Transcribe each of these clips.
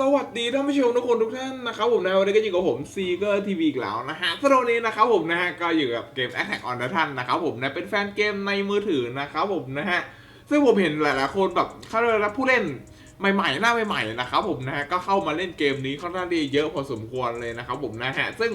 สวัสดีท่านผู้ชมทุกคนทุกท่านนะครับผมนะวันนี้ก็อยู่กับผมซีเกอร์ทีวีอีกแล้วนะฮะสำหรับวันนี้นะครับผมนะฮะก็อยู่กับเกม Attack on Titan นะครับผมนะเป็นแฟนเกมในมือถือนะครับผมนะฮะซึ่งผมเห็นหลายๆคนแบบเขาเรียกว่าผู้เล่น ใหม่ๆหน้าใหม่ๆนะครับผมนะฮะก็เข้ามาเล่นเกมนี้ค่อนข้างที่เยอะพอสมควรเลยนะครับผมนะฮะซึ่ง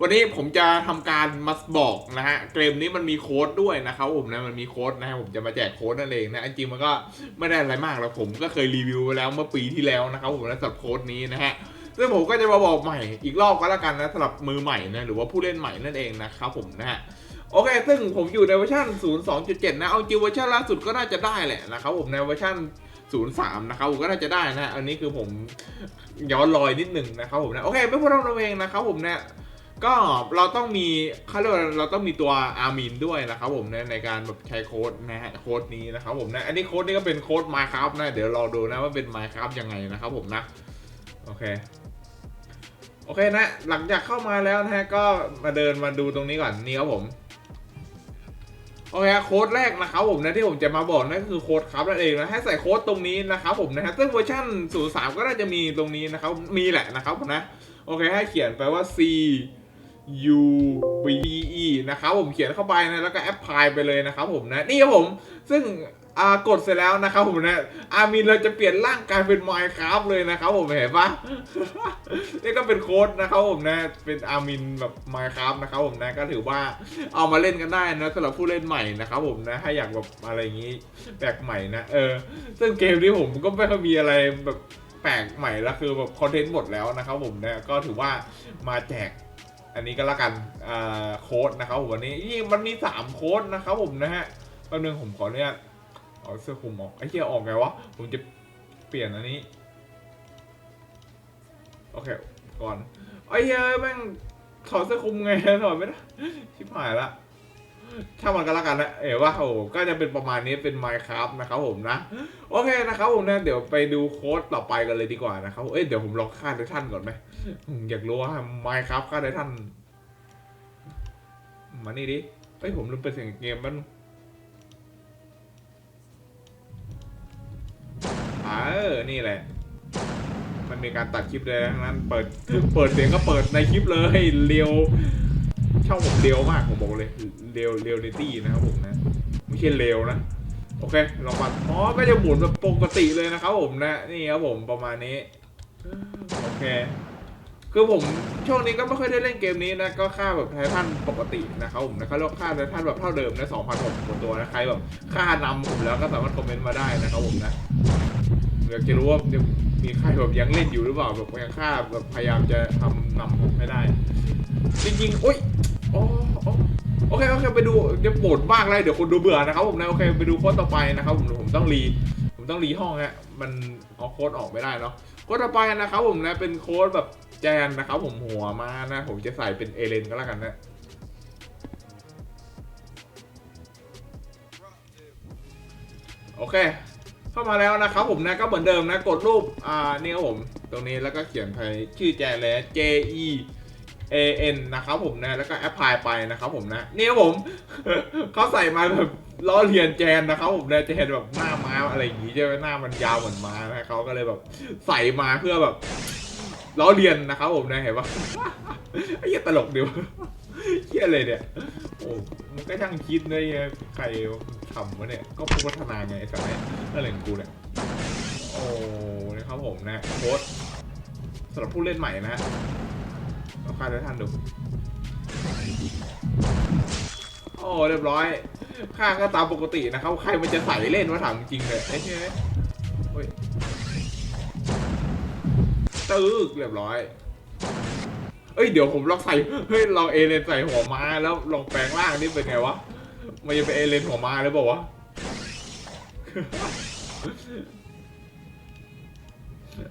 วันนี้ผมจะทำการมาบอกนะฮะเกมนี้มันมีโค้ดด้วยนะครับผมนะมันมีโค้ดนะฮะผมจะมาแจกโค้ดนั่นเองนะจริงๆมันก็ไม่ได้อะไรมากหรอกผมก็เคยรีวิวไปแล้วเมื่อปีที่แล้วนะครับผมนะสำหรับโค้ดนี้นะฮะซึ่งผมก็จะมาบอกใหม่อีกรอบก็แล้วกันนะสำหรับมือใหม่นะหรือว่าผู้เล่นใหม่นั่นเองนะครับผมนะฮะโอเค ซึ่งผมอยู่ในเวอร์ชัน 02.7 นะ เอาจริงเวอร์ชันล่าสุดก็น่าจะได้แหละนะครับผมในเวอร์ชัน 03 นะครับผมก็น่าจะได้นะ อันนี้คือผมย้อนรอยนิดหนึ่งนะครับผมนะโอเคไม่พูดเรื่องเราเองนะครับผมเนี่ยก็เราต้องมีเขาเรียกว่าเราต้องมีตัวอาร์มินด้วยนะครับผมนะในการแบบใช้โค้ดนะฮะโค้ดนี้นะครับผมนะอันนี้โค้ดนี้ก็เป็นโค้ด Minecraft นะเดี๋ยวราดูนะว่าเป็น Minecraft ยังไงนะครับผมนะโอเคโอเคนะหลังจากเข้ามาแล้วนะฮะก็มาเดินมาดูตรงนี้ก่อนนี่ครับผม โอเคโค้ดแรกนะครับผมนะที่ผมจะมาบอกนั่นก็คือโค้ดครับนั่นเองนะให้ใส่โค้ดตรงนี้นะครับผมนะฮะซึ่งเวอร์ชัน03 ก็น่าจะมีตรงนี้นะครับมีแหละนะครับผมนะโอเคให้เขียนไปว่า C U B E นะครับผมเขียนเข้าไปนะแล้วก็แอปพลายไปเลยนะครับผมนะนี่ครับผมซึ่ง อ่ากดเสร็จแล้วนะครับผมนะอามีนเราจะเปลี่ยนร่างกายเป็น Minecraft เลยนะครับผมเห็นปะนี่ก็เป็นโค้ดนะครับผมนะเป็นอามินแบบ Minecraft นะครับผมนะก็ถือว่าเอามาเล่นกันได้นะสำหรับผู้เล่นใหม่นะครับผมนะถ้าอยากแบบอะไรอย่างนี้แปลกใหม่นะเออ ซึ่งเกมนี้ผมก็ไม่ค่อยมีอะไรแบบแปลกใหม่ล้วคือแบบคอนเทนต์หมดแล้วนะครับผมนะก็ถือว่ามาแจกอันนี้ก็แล้วกันอ่าโค้ดนะครับผมวันนี้นี่มันมีสามโค้ดนะครับผมนะฮะแป๊บนึงผมขออนุญาต เอาเสื้อคลุมออกไอ้เหี้ยออกไงวะ ผมจะเปลี่ยนอันนี้ โอเค ก่อนไอ้เหี้ยแม่งถอดเสื้อคลุมไงถอดไม่ได้ ชิบหายละถ้ามันก็แล้วกันนะเอ๋ว่าโอ้ก็จะเป็นประมาณนี้เป็น Minecraft นะครับผมนะ โอเคนะครับผมนะ เดี๋ยวไปดูโค้ดต่อไปกันเลยดีกว่านะครับเอ้ยเดี๋ยวผมลองฆ่าไททันก่อนไหมอืมอยากรู้ว่า Minecraft ฆ่าไททันมานี่ดิเอ้ยผมลืมเปิดเสียงเกมมัน เออ นี่แหละ มันมีการตัดคลิปเลยทั้งนั้น เปิดเปิดเสียงก็เปิดในคลิปเลยเรียวช่องผมเรียวมากผมบอกเลยเรียวเรียวนิตี้นะครับผมนะ ไม่ใช่เร็วนะ โอเค ลองมาอ๋อ ก็จะหมุนแบบปกติเลยนะครับผมนะ นี่ครับผมประมาณนี้ โอเคคือผมช่วงนี้ก็ไม่ค่อยได้เล่นเกมนี้นะก็ค่าแบบไททันปกตินะครับผมนะเขาเรียกว่าค่าไททันแบบเท่าเดิมนะ2,006กว่าตัวนะใครแบบค่านำผมแล้วก็สามารถคอมเมนต์มาได้นะครับผมนะ อยากจะรู้ว่ายังมีใครแบบยังเล่นอยู่หรือเปล่าแบบยังค่าแบบพยายามจะทำนำผมให้ได้ จริงๆโอ๊ยอ๋อโอเคโอเคไปดูจะปวดมากเลยเดี๋ยวคนดูเบื่อนะครับผมนะโอเคไปดูโค้ดต่อไปนะครับผมผมต้องรีผมต้องรีห้องฮะมันเอาโค้ดออกไม่ได้เนาะโค้ดต่อไปนะครับผมนะเป็นโค้ดแบบแจนนะครับผมหัวมานะ ผมจะใส่เป็นเอเลนก็แล้วกันนะโอเค เข้ามาแล้วนะครับผมนะก็เหมือนเดิมนะกดรูปอ่านี่ครับผมตรงนี้แล้วก็เขียนไปชื่อแจนเลย J E A N นะครับผมนะแล้วก็แอปพลายไปนะครับผมนะนี่ครับผมเขาใส่มาแบบล้อเลียนแจนนะครับผมนะจะเห็นแบบหน้าม้าอะไรอย่างงี้ใช่ไหมหน้ามันยาวเหมือนม้านะเขาก็เลยแบบใส่มาเพื่อแบบล้อเลียนนะครับผมนะเห็นปะไอ้เหี้ยตลกเดียวเหี้ยอะไรเนี่ยโอ้ มันก็ช่างคิดเลยใครทำวะเนี่ย ก็พัฒนาไงไอ้สัตว์นี่ยนั่นแหละของกูเนี่ยโอ้นะครับผมนะโค้ดสำหรับผู้เล่นใหม่นะฮะเอาค่าได้ทันดู โอ้เรียบร้อยค่าก็ตามปกตินะครับใครมันจะใส่เล่นว่าถามจริงเลยไอ้เช่เฮ้ยตึกเรียบร้อย เอ้ยเดี๋ยวผมลองใส่เฮ้ยลองเอเลนใส่หัวม้าแล้วลองแปลงร่างนี่เป็นไงวะมันจะเป็นเอเลนหัวม้าหรือเปล่าวะ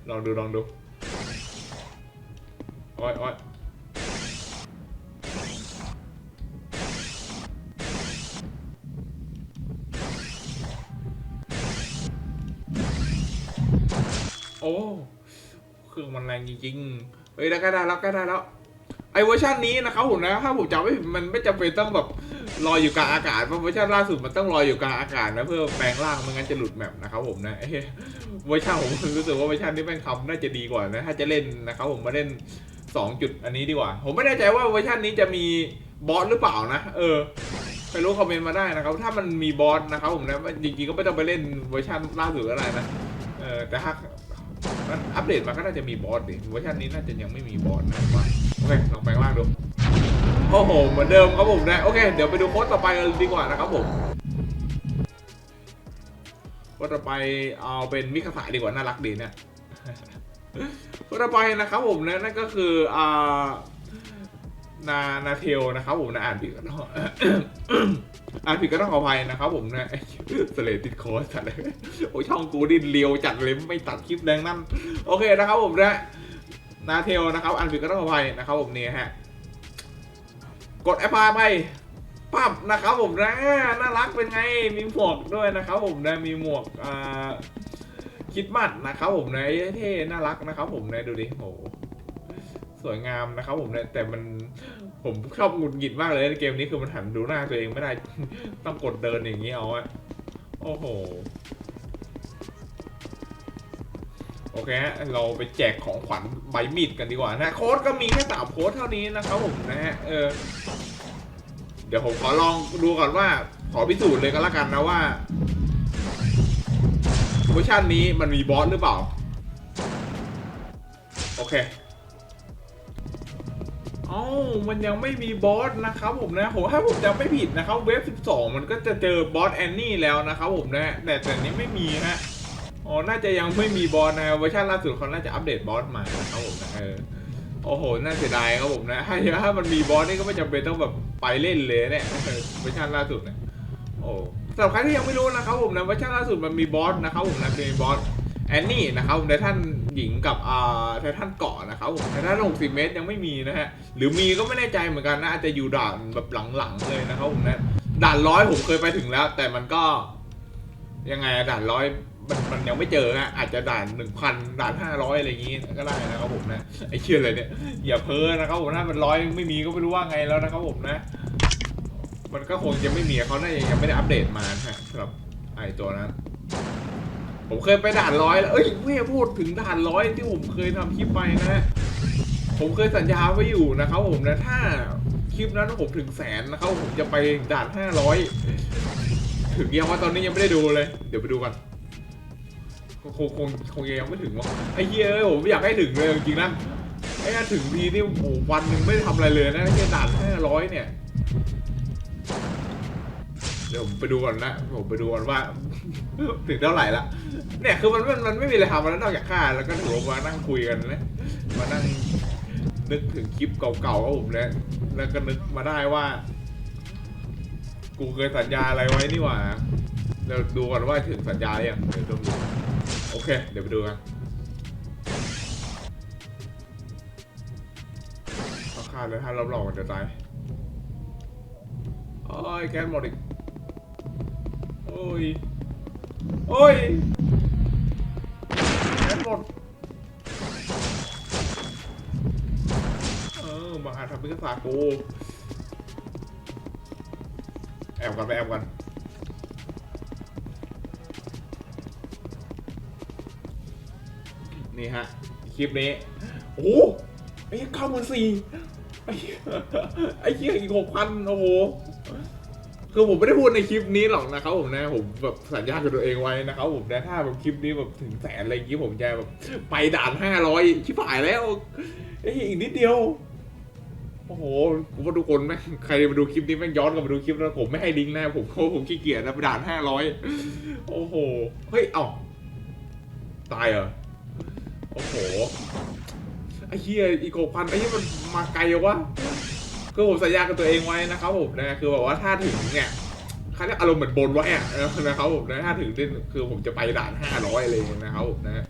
ลองดูลองดูโอ้ยโอ้ยโอ้ เครื่องมันแรงจริงๆ เฮ้ยได้ก็ได้แล้วก็ได้แล้วไอเวอร์ชันนี้นะครับผมนะถ้าผมจำไม่ผิดมันไม่จำเป็นต้องแบบลอยอยู่กลางอากาศเพราะเวอร์ชันล่าสุดมันต้องลอยอยู่กลางอากาศนะเพื่อแปลงร่างไม่งั้นจะหลุดแมปนะครับผมนะเอ้ยเวอร์ชันผมรู้สึกว่าเวอร์ชันนี้แม่งคำน่าจะดีกว่านะถ้าจะเล่นนะครับผมมาเล่นสองจุดอันนี้ดีกว่า ผมไม่แน่ใจว่าเวอร์ชันนี้จะมีบอสหรือเปล่านะ เออไปรู้คอมเมนต์มาได้นะครับ ถ้ามันมีบอสนะครับผมนะจริงๆก็ไม่ต้องไปเล่นเวอร์ชันล่าสุดก็ได้นะเออแต่ถ้า มันอัปเดตมาก็น่าจะมีบอสดิเวอร์ชันนี้น่าจะยังไม่มีบอสนะว่าโอเคลองแปลงร่างดูโอ้โหเหมือนเดิมครับผมนะโอเค เดี๋ยวไปดูโค้ดต่อไปกันดีกว่านะครับผมโค้ดต่อไปเอาเป็นมิคาสาดีกว่าน่ารักดีเนี่ยโค้ดต่อไปนะครับผมนะนั่นก็คืออ่านานาเทลนะครับผมนะอ่านผิดก็ต้อง อ่านผิดก็ต้องขออภัยนะครับผมนะสเลติดค้ดจัดเลยโอ้ช่องกูดินเลียวจัดเลยไม่ตัดคลิปแรงนั่นโอเคนะครับผมนะนาเทลนะครับอ่านผิดก็ต้องขออภัยนะครับผมเนี่ยฮะกดแอปพลายไปปั๊บนะครับผมนะน่ารักเป็นไงมีหมวกด้วยนะครับผมนะมีหมวกอ่าคิดมัดนะครับผมนะเท่น่ารักนะครับผมนะดูดิโหสวยงามนะครับผมนะแต่มัน ผมชอบหงุดหงิดมากเลยในเกมนี้คือมันหันดูหน้าตัวเองไม่ได้ ต้องกดเดินอย่างนี้เอาอะโอ้โห โอเคฮะเราไปแจกของขวัญใบมีดกันดีกว่านะโค้ดก็มีแค่สามโค้ดเท่านี้นะครับผมนะฮะเออเดี๋ยวผมขอลองดูก่อนว่า ขอพิสูจน์เลยก็แล้วกันนะว่าเวอร์ชันนี้มันมีบอสหรือเปล่า โอเค เอ้ามันยังไม่มีบอสนะครับผมนะผมถ้าผมจำไม่ผิดนะครับ เวฟ 12 มันก็จะเจอบอสแอนนี่แล้วนะครับผมนะแต่แต่นี้ไม่มีฮะอ๋อน่าจะยังไม่มีบอสนะเวอร์ชันล่าสุดเขาน่าจะอัปเดตบอสมานะครับผมนะเออโอ้โหน่าเสียดายครับผมนะถ้าถ้ามันมีบอสนี่ก็ไม่จำเป็นต้องแบบไปเล่นเลยเนี่ยเวอร์ชันล่าสุดเนี่ยโอ้สำหรับใครที่ยังไม่รู้นะครับผมนะเวอร์ชันล่าสุดมันมีบอสนะครับผมนะมีบอส แอนนี่นะครับผมในท่านหญิงกับอ่าในท่านเกาะนะครับผมในท่าน60 เมตรยังไม่มีนะฮะ หรือมีก็ไม่แน่ใจเหมือนกันนะอาจจะอยู่ด่านแบบหลังๆเลยนะครับผมนะด่านร้อยผมเคยไปถึงแล้ว แต่มันก็ ยังไงอะด่านร้อยมันมันยังไม่เจอฮะอาจจะด่านหนึ่งพันด่านห้าร้อยอะไรอย่างงี้ก็ได้นะครับผมนะไอ้เชื่อเลยเนี่ยอย่าเพ้อนะครับผมถ้ามันร้อยไม่มีก็ไม่รู้ว่าไงแล้วนะครับผมนะ มันก็คงจะไม่มีเขาน่าจะยังไม่ได้อัปเดตมานะฮะสำหรับไอ้ตัวนั้น ผมเคยไปด่านร้อยแล้วเอ้ยไม่พูดถึงด่านร้อยที่ผมเคยทำคลิปไปนะฮะผมเคยสัญญาไว้อยู่นะครับผมนะถ้าคลิปนั้นผมถึงแสนนะครับผมจะไปด่านห้าร้อยถึงยังว่าตอนนี้ยังไม่ได้ดูเลย เดี๋ยวไปดูกันคงคงคงยังไม่ถึงวะไอ้เหี้ยเอ้ยผมอยากให้ถึงเลยจริงๆนะไอ้ถึงทีนี่โอ้วันหนึ่งไม่ได้ทำอะไรเลยนะแค่ด่านห้าร้อยเนี่ย เดี๋ยวผมไปดูก่อนนะผมไปดูก่อนว่า ถึงเท่าไหร่ละเนี่ยคือมันมันมันไม่มีอะไรทำแล้วนอกจากฆ่าแล้วก็ถือว่ามานั่งคุยกันนะมานั่งนึกถึงคลิปเก่าๆของผมนะแล้วก็นึกมาได้ว่า กูเคยสัญญาอะไรไว้นี่หว่าเดี๋ยวดูก่อนว่าถึงสัญญาหรือยังเดี๋ยวต้องดูโอเค เดี๋ยวไปดูกันเอาฆ่าเลยถ้าเราหลอกมันจะตายโอ้ยแก๊สหมดอีก โอ้ย โอ้ยแก๊สหมดเออมาหาทำพิกษากูแอบกันไปแอบกันนี่ฮะ คลิปนี้ โอ้ไอ้เก้าหมื่นสี่ไอ้เหี้ยไอ้เหี้ยอีกหกพันโอ้โห คือผมไม่ได้พูดในคลิปนี้หรอกนะครับผมนะผมแบบสัญญากับตัวเองไว้นะครับผมนะถ้าแบบคลิปนี้แบบถึงแสนอะไรอย่างงี้ผมจะแบบไปด่านห้าร้อยชิบหายแล้วไอ้ยอีกนิดเดียวโอ้โหผมว่าทุกคนแม่งใครมาดูคลิปนี้แม่งย้อนกลับมาดูคลิปแล้วผมไม่ให้ลิงก์แน่ผมเพราผมขี้เกียจนะไปด่านห้าร้อยโอ้โหเฮ้ยเอ้าตายเหรอโอ้โหไอ้เหี้ยอีกหกพันไอ้เหี้ยมันมาไกลวะ คือผมสัญญากับตัวเองไว้นะครับผมนะคือแบบว่าถ้าถึงเนี่ยเขาเรียกอารมณ์เหมือนบนไว้อะนะครับผมนะถ้าถึงนี่คือผมจะไปด่านห้าร้อยเงี้ยนะครับผมนะ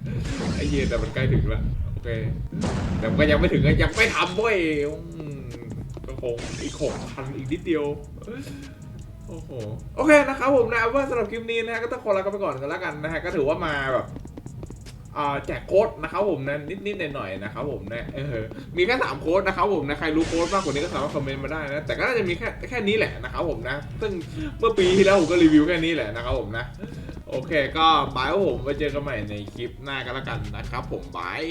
ไอ้เหี้ยแต่มันใกล้ถึงล้วโอเคแต่ก็ยังไม่ถึงยังไม่ทำเว้ยก็คงอีกหกพันอีกนิดเดียวโอ้โหโอเคนะครับผมนะว่าสำหรับคลิปนี้นะฮะก็ต้องขอลากันไปก่อนกันแล้วกันนะฮะก็ถือว่ามาแบบ แจกโค้ดนะครับผมนะนิดๆหน่อยๆนะครับผมนะเออมีแค่สามโค้ดนะครับผมนะใครรู้โค้ดมากกว่านี้ก็สามารถคอมเมนต์มาได้นะแต่ก็น่าจะมีแค่แค่นี้แหละนะครับผมนะ ซึ่งเมื่อปีที่แล้วผมก็รีวิวแค่นี้แหละนะครับผมนะโอเคก็บายครับผมไว้เจอกันใหม่ในคลิปหน้ากันแล้วกันนะครับผมบาย